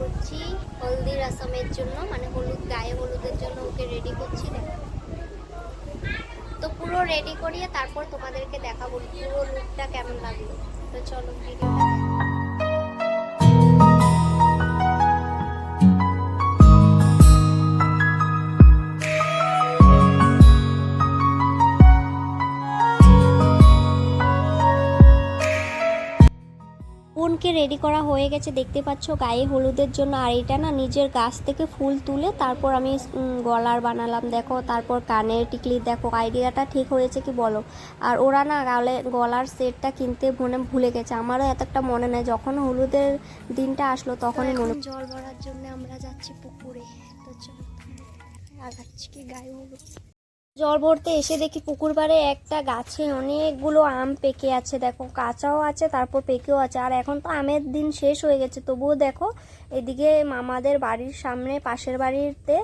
করছি। হলদির আসামের জন্য মানে হলুদ, গায়ে হলুদের জন্য ওকে রেডি করছি তো পুরো রেডি করিয়ে তারপর তোমাদেরকে দেখাবো পুরো লুকটা কেমন লাগল। তো চলো ভিডিও বোনকে রেডি করা হয়ে গেছে দেখতে পাচ্ছ? গায়ে হলুদের জন্য। আর এটা না নিজের গাছ থেকে ফুল তুলে তারপর আমি গলার বানালাম দেখো। তারপর কানের টিকলি দেখো আইডিয়াটা ঠিক হয়েছে কি বলো? আর ওরা না গালে গলার সেটটা কিনতে মনে ভুলে গেছে। আমারও এত একটা মনে নেই। যখন হলুদের দিনটা আসলো তখনই মনে জল ভরার জন্য আমরা যাচ্ছি পুকুরে। তো চলো আগাচ্ছি কি গায়ে হলুদ। জল ভরতে এসে দেখি পুকুর পাড়ে একটা গাছে অনেকগুলো আম পেকে আছে। দেখো, কাঁচাও আছে, তারপর পেকেও আছে। আর এখন তো আমের দিন শেষ হয়ে গেছে। তবুও দেখো, এদিকে মামাদের বাড়ির সামনে, পাশের বাড়িতে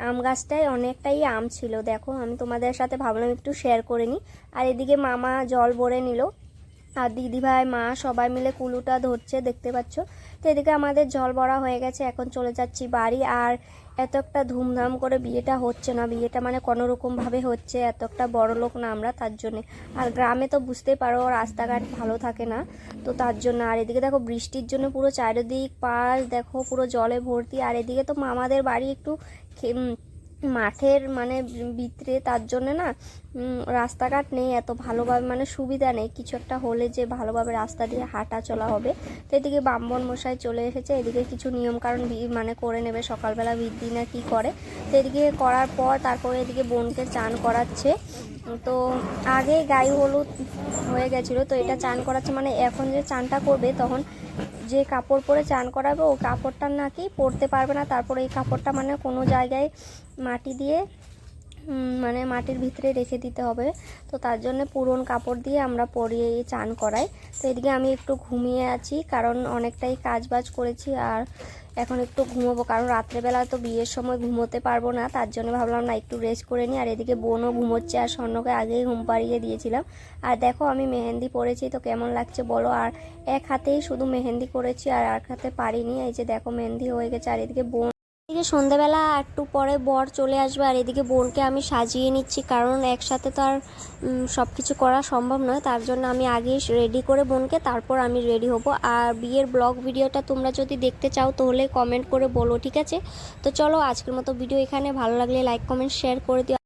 আম গাছটায় অনেকটাই আম ছিল। দেখো, আমি তোমাদের সাথে ভাবলাম একটু শেয়ার করে নিই। আর এদিকে মামা জল ভরে নিল। আর দিদিভাই, মা সবাই মিলে কুলুটা ধরছে, দেখতে পাচ্ছ? তো এদিকে আমাদের জল বড়া হয়ে গেছে, এখন চলে যাচ্ছি বাড়ি। আর এত একটা ধুমধাম করে বিয়েটা হচ্ছে না, বিয়েটা মানে কোনো রকমভাবে হচ্ছে, এত একটা বড় লোক না আমরা, তার জন্যে। আর গ্রামে তো বুঝতেই পারো, রাস্তাঘাট ভালো থাকে না, তো তার জন্য। আর এদিকে দেখো, বৃষ্টির জন্য পুরো চারিদিক পাশ, দেখো, পুরো জলে ভর্তি। আর এদিকে তো মামাদের বাড়ি একটু মাঠের মানে ভিতরে, তার জন্য না রাস্তাঘাট নেই, এত ভালোভাবে মানে সুবিধা নেই। কিছু একটা হলে যে ভালোভাবে রাস্তা দিয়ে হাঁটা চলা হবে। তো এদিকে বামবন মশাই চলে এসেছে, এদিকে কিছু নিয়মকানুন ভি- মানে করে নেবে, সকালবেলা বৃদ্ধি না কী করে। তো এদিকে করার পর তারপরে এদিকে বোনকে চান করাচ্ছে। তো আগে গায়ে হলুদ হয়ে গেছিল, তো এটা চান করাচ্ছে। মানে এখন যে চানটা করবে, তখন যে কাপড় পরে চান করাবে, ও কাপড়টা নাকি পরতে পারবে না। তারপরে এই কাপড়টা মানে কোনো জায়গায় মাটি দিয়ে মানে মাটির ভিতরে রেখে দিতে হবে। তো তার জন্য পুরন কাপড় দিয়ে আমরা পরিয়ে চান করাই। তো এদিকে আমি একটু ঘুমিয়ে আছি, কারণ অনেকটাই কাজ বাজ করেছি আর এখন একটু ঘুমোবো, কারণ রাত্রেবেলা তো বিয়ের সময় ঘুমোতে পারব না, তার জন্য ভাবলাম না একটু রেস্ট করে নিই। আর এদিকে বোনও ঘুমোচ্ছে, আর স্বর্ণকে আগেই ঘুম পাড়িয়ে দিয়েছিলাম। আর দেখো আমি মেহেন্দি পরেছি, তো কেমন লাগছে বলো? আর এক হাতেই শুধু মেহেন্দি করেছি, আর এক হাতে পারিনি। এই যে দেখো মেহেন্দি হয়ে গেছে, আর এদিকে বোন এদিকে সন্ধ্যাবেলা একটু পরে বর চলে আসবে আর এদিকে বোনকে আমি সাজিয়ে নিচ্ছি, কারণ একসাথে তো আর সব কিছু করা সম্ভব নয়। তার জন্য আমি আগে রেডি করে বোনকে, তারপর আমি রেডি হব। আর বিয়ের ব্লগ ভিডিওটা তোমরা যদি দেখতে চাও, তাহলে কমেন্ট করে বলো, ঠিক আছে? তো চলো, আজকের মতো ভিডিও এখানে। ভালো লাগলে লাইক কমেন্ট শেয়ার করে দিও।